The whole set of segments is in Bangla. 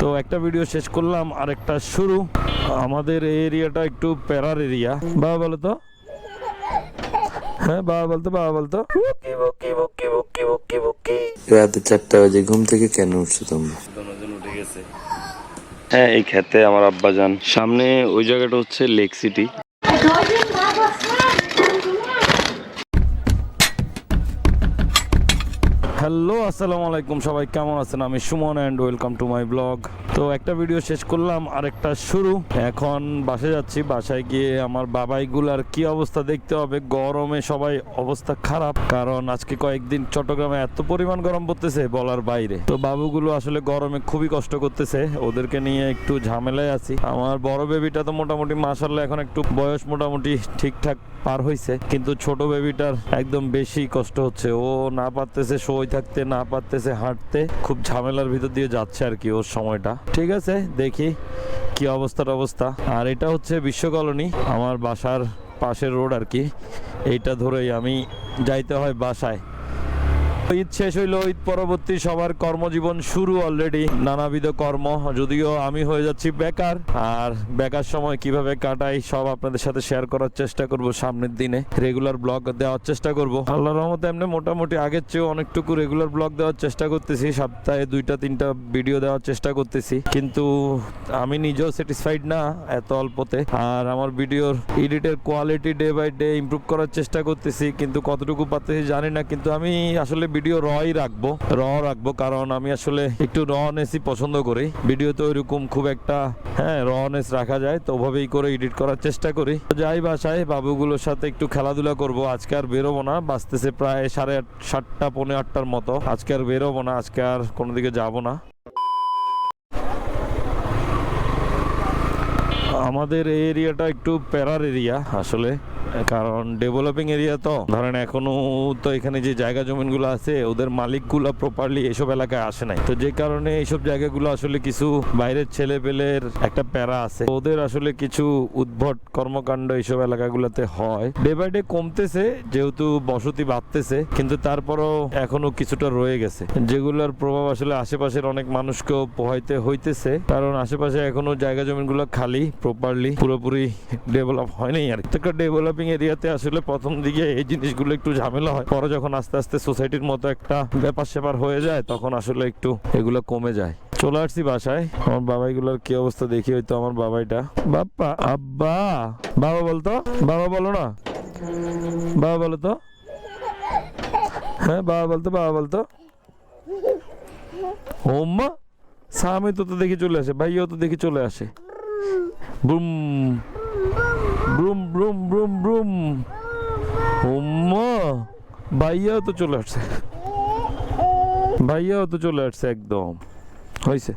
তো একটা ভিডিও শেষ করলাম আর একটা শুরু। আমাদের এই এরিয়াটা একটু প্যারার এরিয়া বাবা বলো তো। হ্যাঁ বাবা বলতো বাবা বলতো। রাতে চারটা বাজে ঘুম থেকে কেন উঠছো তোমরা? উঠে গেছে হ্যাঁ এই খেতে আমার আব্বা যান সামনে ওই জায়গাটা হচ্ছে লেক সিটি হ্যালো, আসসালামু আলাইকুম। সবাই কেমন আছেন? আমি Suman and welcome to my blog তো একটা ভিডিও শেষ করলাম আর একটা শুরু। এখন বাসায় যাচ্ছি। বাসায় গিয়ে আমার বাবাইগুলার কি অবস্থা দেখতে হবে। গরমে সবাই অবস্থা খারাপ। কারণ আজকে কয়েকদিন চট্টগ্রামে এত পরিমাণ গরম পড়তেছে বলার বাইরে। তো বাবুগুলো আসলে গরমে খুবই কষ্ট করতেছে। ওদেরকে নিয়ে একটু ঝামেলায় আছি। আমার বড় বেবিটা তো মোটামুটি মাসাল্লাহ এখন একটু বয়স মোটামুটি ঠিকঠাক পার হইছে। কিন্তু ছোট বেবিটার একদম বেশি কষ্ট হচ্ছে। ও না পারতেছে সই থাকতে না পারতেছে হাঁটতে, খুব ঝামেলার ভিতর দিয়ে যাচ্ছে আর কি ওর সময়টা। ঠিক আছে, দেখি কি অবস্থার অবস্থা। আর এটা হচ্ছে বিশ্ব কলোনি, আমার বাসার পাশের রোড আর কি। এইটা ধরেই আমি যাইতে হয় বাসায়। ঈদ শেষ হইল, ঈদ পরবর্তী সবার কর্মজীবন শুরু অলরেডি নানাবিধ কর্ম, যদিও আমি হয়ে যাচ্ছি বেকার। আর বেকার সময় কীভাবে কাটাই, সব আপনাদের সাথে শেয়ার করার চেষ্টা করব সামনের দিনে। রেগুলার ব্লগ দেওয়ার চেষ্টা করব। আল্লাহর রহমতে এমনি মোটামুটি আগের চেয়েও অনেকটুকু রেগুলার ব্লগ দেওয়ার চেষ্টা করতেছি। সপ্তাহে দুইটা, তিনটা ভিডিও দেওয়ার চেষ্টা করতেছি। কিন্তু আমি নিজেও স্যাটিসফাইড না এত অল্পতে। আর আমার ভিডিওর এডিটের quality day by day improve করার চেষ্টা করতেছি। কিন্তু কতটুকু পারতেছি জানি না। কিন্তু আমি আসলে ভিডিও রই রাখব র রাখব কারণ আমি আসলে একটু রনেসই পছন্দ করি। ভিডিও তো ওইরকম খুব একটা হ্যাঁ রনেস রাখা যায়, তো ওভাবেই করে এডিট করার চেষ্টা করি। যাই বাসায়, বাবুগুলোর সাথে একটু খেলাধুলা করব, আজকে আর বেরোবো না, বাঁচতেছে প্রায় সাড়ে সাতটা, পৌনে আটটার মতো। আজকে আর বেরোবো না, আজকে আর কোনো দিকে যাব না। আমাদের এই এরিয়াটা একটু প্যারার এরিয়া আসলে। কারণ ডেভেলপিং এরিয়া তো। ধরেন এখনও তো এখানে যে জায়গা জমিনগুলো আছে, ওদের মালিকগুলো প্রপারলি এসব এলাকায় আসে নাই। তো যে কারণে এইসব জায়গাগুলো আসলে কিছু বাইরের ছেলে পেলের একটা প্যারা আছে। ওদের আসলে কিছু উদ্ভট কর্মকাণ্ড এইসব এলাকাগুলোতে হয়। ডে বাই ডে কমতেছে, যেহেতু বসতি বাড়তেছে, কিন্তু তারপরও এখনও কিছুটা রয়ে গেছে। যেগুলোর প্রভাব আসলে আশেপাশের অনেক মানুষকেও পোহাইতে হইতেছে, কারণ আশেপাশে এখনও জায়গা জমিনগুলো খালি প্রপারলি পুরোপুরি ডেভেলপ হয়নি আর একটা ডেভেলপিং এরিয়াতে আসলে প্রথম দিকে এই জিনিসগুলো একটু ঝামেলা হয়। পরে যখন আস্তে আস্তে সোসাইটির মতো একটা ব্যাপার স্যাপার হয়ে যায়, তখন আসলে একটু এগুলো কমে যায়। চলে আসছি বাসায়। আমার বাবাইগুলোর কি অবস্থা দেখি হয়তো আমার বাবাইটা। বাপ্পা, আব্বা! বাবা বলতো? বাবা বলো না। বাবা বলো তো? হ্যাঁ বাবা বলতো বাবা বলতো। ওম্মা! স্বামী তো তো দেখি চলে আসে, ভাইও তো দেখি চলে আসে। ব্রুম ব্রুম ব্রুম ব্রুম ব্রুম। ওম্মা ভাইয়াও তো চলে আসছে। ভাইয়াও তো চলে আসছে একদম। হয়েছে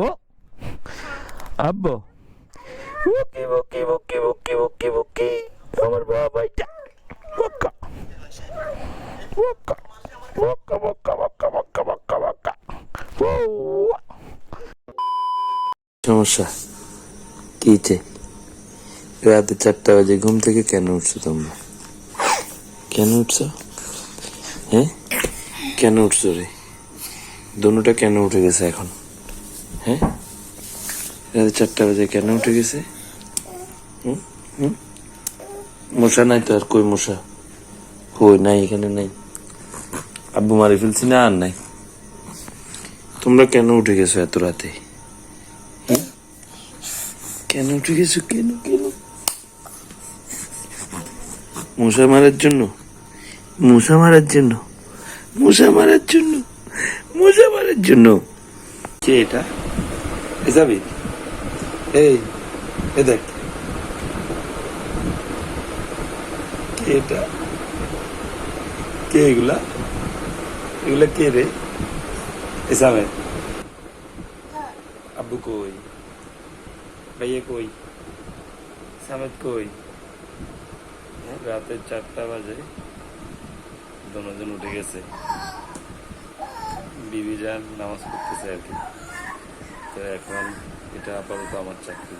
ও, আব্বু। বুকি বুকি বুকি বুকি বুকি বুকি। আমার বাবাইটা বক্কা বক্কা বক্কা বক্কা বক্কা বক্কা বক্কা বক্কা সমস্যা? কি হয়েছে রাতে চারটা বাজে। ঘুম থেকে কেন উঠছো তোমরা? কেন উঠছো? হ্যাঁ কেন উঠছো রে? দোনোটা কেন উঠে গেছে এখন? হ্যাঁ রাতে চারটা বাজে কেন উঠে গেছে? মশা নাই তো আর কই মশা? কই নাই, এখানে নাই। আব্বু মারি ফেলছি না, আর নাই। তোমরা কেন উঠে গেছো এত রাতে? কেন উঠে গেছো? কেন? মশা মারার জন্য। মশা মারার জন্য। মশা মারার জন্য। মশা মারার জন্য। কে এটা? এ যাবি এই, এ দেখ। কে এটা? কে এগুলা? এগুলা কে রে? এসামে আব্বু কই? ভাইয়া কই? সামেদ কই? রাতে চারটা বাজে। দুজন উঠে গেছে। বিবি যান নামাজ পড়তেছে আর কি। তো এখন এটা আপাতত আমার চাকরি।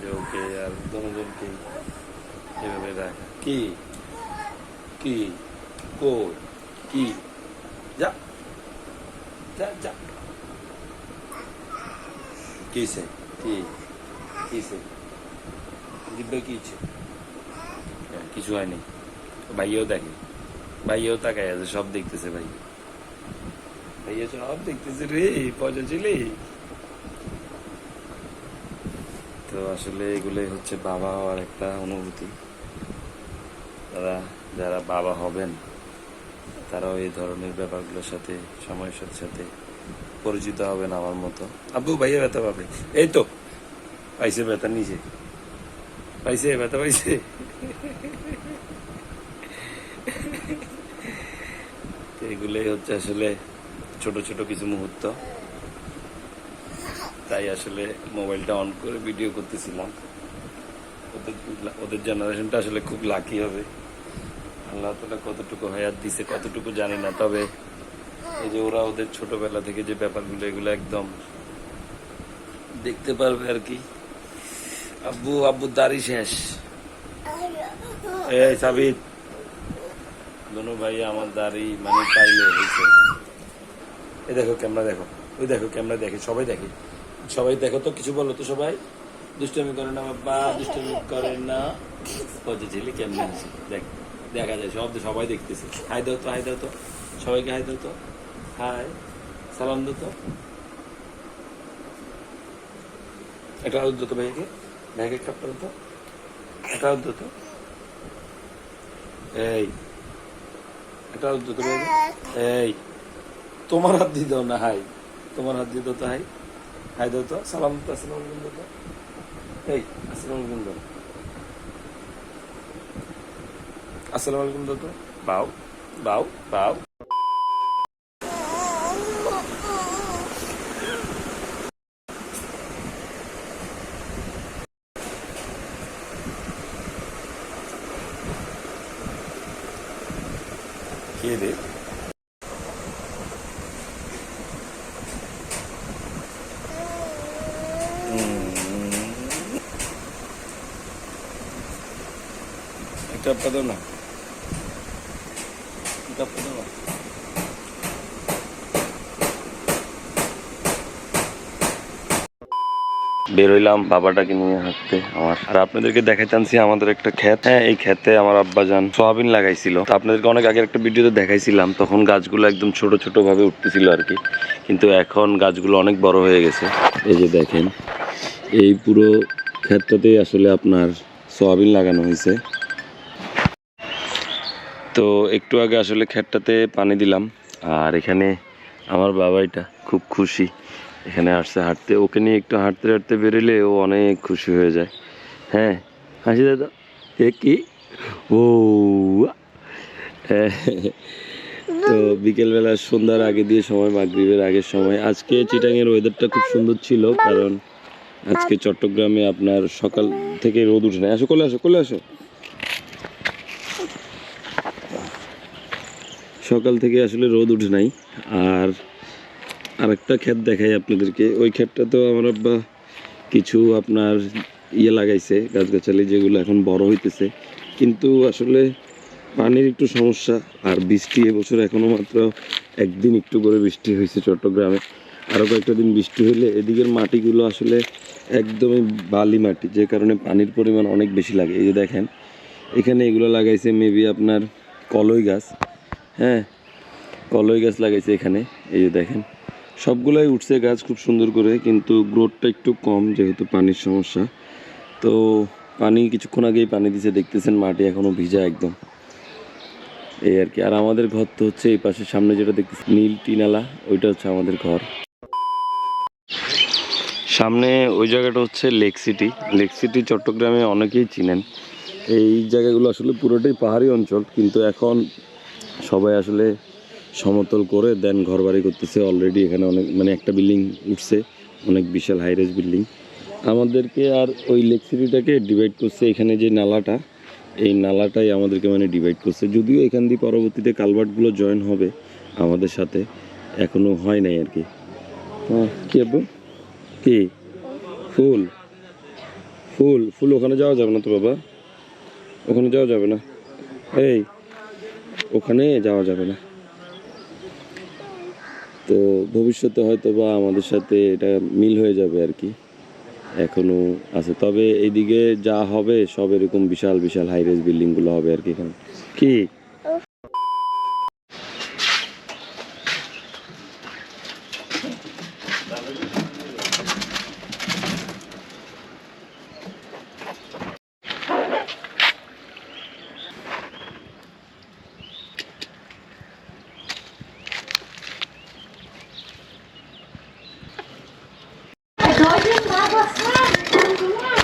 যে ওকে আর দুজনকে এভাবে রাখা। কি? কি? কই? কি? যা। যা যা। কি হয়েছে কি? কি হয়েছে জিব্বে কি কিছু হয়নি। ভাইও দেখে। ভাইও তাকায় আছে, সব দেখতেছে ভাই। ভাইয়া সব দেখতেছে রে পয়সা ছিলে তো আসলে এগুলোই হচ্ছে বাবা হওয়ার একটা অনুভূতি। তারা যারা বাবা হবেন, তারাও এই ধরনের ব্যাপারগুলোর সাথে, সময়ের সাথে সাথে পরিচিত হবেন আমার মতো। আব্বু, ভাইয়া ব্যথা পাবে। এই তো, পাইছে ব্যথা, নিচে। পাইছে ব্যথা পাইছে এগুলোই হচ্ছে আসলে ছোট ছোট কিছু মুহূর্ত। তাই আসলে মোবাইলটা অন করে ভিডিও করতেছিলাম। ওদের ওদের জেনারেশনটা আসলে খুব লাকি হবে। আল্লাহ তালা কতটুকু হায়াত দিছে, কতটুকু জানি না। তবে এই যে ওরা ওদের ছোটবেলা থেকে যে ব্যাপারগুলো, এগুলো একদম দেখতে পারবে আর কি। আব্বু আব্বু দাড়ি শেষ। এই সাবিত। দোনো ভাই আমার দাড়ি মানে পাইলে হয়েছে। এই দেখো ক্যামেরা দেখো ওই দেখো ক্যামেরা দেখে সবাই দেখে। সবাই দেখো তো কিছু বলো তো সবাই। দুষ্টামি করে না বাবা দুষ্টমি করে না। কত ছেলে কেমন দেখ দেখা যায় সব সবাই দেখতেছে। হাই দাও তো হাই দাও তো। সবাইকে হাই দাও তো। হাই সালাম দাও তো। এটা আউদ্দ তো ভাইকে। ভাইকে কাপ করো তো এটা আউদ্দ এই। এটা আউদ্দ এই। তোমার হাত দিয়ে দাও না, হাই। তোমার হাত দিয়ে দাও তো, হাই। হাই দাও তো। সালাম তো আসসালাম দাও এই, আসসালাম দাও আসসালামু আলাইকুম তো বাউ বাউ বাউ। কে রে একটা আপটা দাও না একটা আপটা দাও না বেরোইলাম, বাবাটাকে নিয়ে হাঁটতে, আমার। আর আপনাদেরকে দেখাইতামছি আমাদের একটা ক্ষেত। হ্যাঁ এই ক্ষেতে আমার আব্বাজান সোয়াবিন লাগাইছিল। তো আপনাদেরকে অনেক আগের একটা ভিডিওতে দেখাইছিলাম, তখন গাছগুলো একদম ছোট ছোট ভাবে উঠতেছিল আর কি। কিন্তু এখন গাছগুলো অনেক বড় হয়ে গেছে। এই যে দেখেন, এই পুরো ক্ষেতটাতেই আসলে আপনার সোয়াবিন লাগানো হয়েছে। তো একটু আগে আসলে ক্ষেতটাতে পানি দিলাম, আর এখানে আমার বাবা এটা খুব খুশি। এখানে আসছে হাঁটতে। ওকে নিয়ে একটু হাঁটতে হাঁটতে বেরোলে ও অনেক খুশি হয়ে যায়। হ্যাঁ হাসি দাদা? এ কি? ও। তো বিকেলবেলা সন্ধ্যার আগে দিয়ে সময়, মাগরিবের আগের সময়। আজকে চিটাংয়ের ওয়েদারটা খুব সুন্দর ছিল, কারণ আজকে চট্টগ্রামে আপনার সকাল থেকে রোদ উঠে না আসো, কোলে আসো কোলে আসো। সকাল থেকে আসলে রোদ উঠে নাই। আর আরেকটা ক্ষেত দেখাই আপনাদেরকে। ওই ক্ষেতটা তো আমার আব্বা কিছু আপনার ইয়ে লাগাইছে, গাছগাছালি যেগুলো এখন বড় হইতেছে। কিন্তু আসলে পানির একটু সমস্যা, আর বৃষ্টি এবছর এখনও মাত্র একদিন একটু করে বৃষ্টি হয়েছে চট্টগ্রামে। আরও কয়েকটা দিন বৃষ্টি হলে এদিকের মাটিগুলো আসলে একদমই বালি মাটি, যে কারণে পানির পরিমাণ অনেক বেশি লাগে। এই যে দেখেন, এখানে এগুলো লাগাইছে মেবি আপনার কলই গাছ। হ্যাঁ কলই গাছ লাগাইছে এখানে। এই যে দেখেন সবগুলাই উঠছে গাছ খুব সুন্দর করে, কিন্তু গ্রোথটা একটু কম যেহেতু পানির সমস্যা। তো পানি কিছুক্ষণ আগেই পানি দিছে, দেখতেছেন মাটি এখনও ভিজা একদম। এই আর কি। আর আমাদের ঘর তো হচ্ছে এই পাশে, সামনে যেটা দেখতেছি, নীল টিনালা, ওইটা হচ্ছে আমাদের ঘর। সামনে ওই জায়গাটা হচ্ছে লেক সিটি লেক সিটি চট্টগ্রামে অনেকেই চিনেন। এই জায়গাগুলো আসলে পুরোটাই পাহাড়ি অঞ্চল, কিন্তু এখন সবাই আসলে সমতল করে দেন ঘর বাড়ি করতেছে। অলরেডি এখানে অনেক মানে একটা বিল্ডিং উঠছে, অনেক বিশাল হাইরেজ বিল্ডিং আমাদেরকে আর ওই লেক সিটিটাকে ডিভাইড করছে এখানে যে নালাটা, এই নালাটাই আমাদেরকে মানে ডিভাইড করছে। যদিও এখান দিয়ে পরবর্তীতে কালভার্টগুলো জয়েন হবে আমাদের সাথে, এখনও হয় নাই আর কি। হ্যাঁ কি আব্বু? কি? ফুল? ফুল? ফুল ওখানে যাওয়া যাবে না তো বাবা? ওখানে যাওয়া যাবে না? এই, ওখানে যাওয়া যাবে না। তো ভবিষ্যতে হয়তো বা আমাদের সাথে এটা মিল হয়ে যাবে আর কি। এখনও আছে। তবে এইদিকে যা হবে সব এরকম বিশাল বিশাল হাই রেজ বিল্ডিংগুলো হবে আর কি এখানে। কি? Bak, bak, bak.